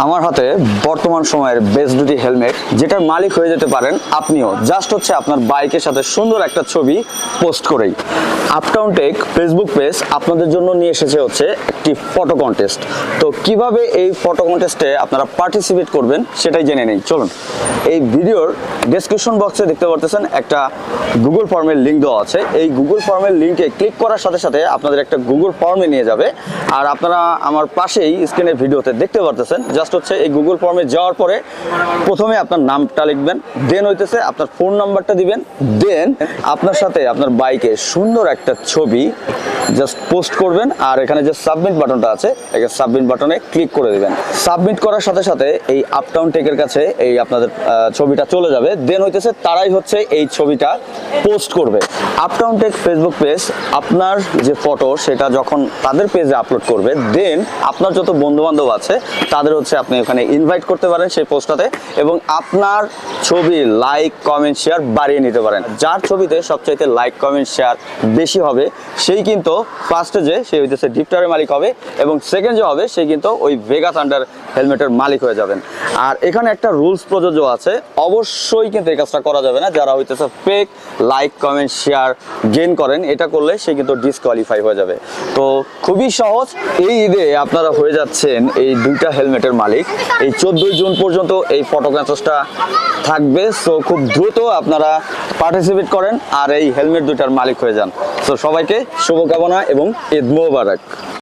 আমার হাতে বর্তমান সময়ের বেস্ট দুটি হেলমেট, যেটার মালিক হয়ে যেতে পারেন আপনিও। জাস্ট হচ্ছে আপনার বাইকের সাথে সুন্দর একটা ছবি পোস্ট করেই। আপটাউন টেক ফেসবুক পেজ আপনাদের জন্য নিয়ে এসেছে হচ্ছে একটি ফটো কন্টেস্ট তো কীভাবে এই ফটো কন্টেস্টে আপনারা পার্টিসিপেট করবেন সেটাই জেনে নেই। চলুন, এই ভিডিওর ডেসক্রিপশন বক্সে দেখতে পারতেছেন একটা গুগল ফর্মের লিঙ্ক দেওয়া আছে। এই গুগল ফর্মের লিঙ্কে ক্লিক করার সাথে সাথে আপনাদের একটা গুগল ফর্মে নিয়ে যাবে। আর আপনারা আমার পাশেই স্ক্রিনের ভিডিওতে দেখতে পারতেছেন জাস্ট হচ্ছে এই গুগল ফর্মে যাওয়ার পরে প্রথমে আপনার নামটা লিখবেন দেন হইতেছে আপনার ফোন নাম্বারটা দিবেন দেন আপনার সাথে আপনার বাইকে সুন্দর একটা ছবি জাস্ট পোস্ট করবেন আর এখানে যে সাবমিট বাটনটা আছে এই সাবমিট বাটনে ক্লিক করে দিবেন। সাবমিট করার সাথে সাথে এই আপটাউন টেকের কাছে এই আপনাদের ছবিটা চলে যাবে দেন হইতেছে তারাই হচ্ছে এই ছবিটা পোস্ট করবে। আপটাউন টেক ফেসবুক পেজ আপনার যে ফটো সেটা যখন তাদের পেজে আপলোড করবে দেন আপনার যত বন্ধু বান্ধব আছে, তাদের হচ্ছে আপনি ওখানে ইনভাইট করতে পারেন সেই পোস্টটাতে এবং আপনার ছবি লাইক কমেন্ট শেয়ার বাড়িয়ে নিতে পারেন। যার ছবিতে সবচাইতে লাইক কমেন্ট শেয়ার বেশি হবে, সেই কিন্তু ফার্স্টে যে সে হইতেছে ডিপটারের মালিক হবে এবং সেকেন্ড যে হবে, সে কিন্তু ওই ভেগা থান্ডার হেলমেটের মালিক হয়ে যাবেন। আর এখানে একটা রুলস প্রযোজ্য আছে, অবশ্যই কিন্তু এই কাজটা করা যাবে না, যারা হইতেছে ফেক লাইক কমেন্ট শেয়ার গেন করেন। এটা করলে সে কিন্তু ডিসকোয়ালিফাই হয়ে যাবে। তো খুবই সহজ। এই ঈদে আপনারা হয়ে যাচ্ছেন এই দুইটা হেলমেটের মালিক। এই চোদ্দই জুন পর্যন্ত এই ফটো থাকবে। সো খুব দ্রুত আপনারা পার্টিসিপেট করেন আর এই হেলমেট দুইটার মালিক হয়ে যান। তো সবাইকে শুভকামনা এবং ঈদ মোবারক।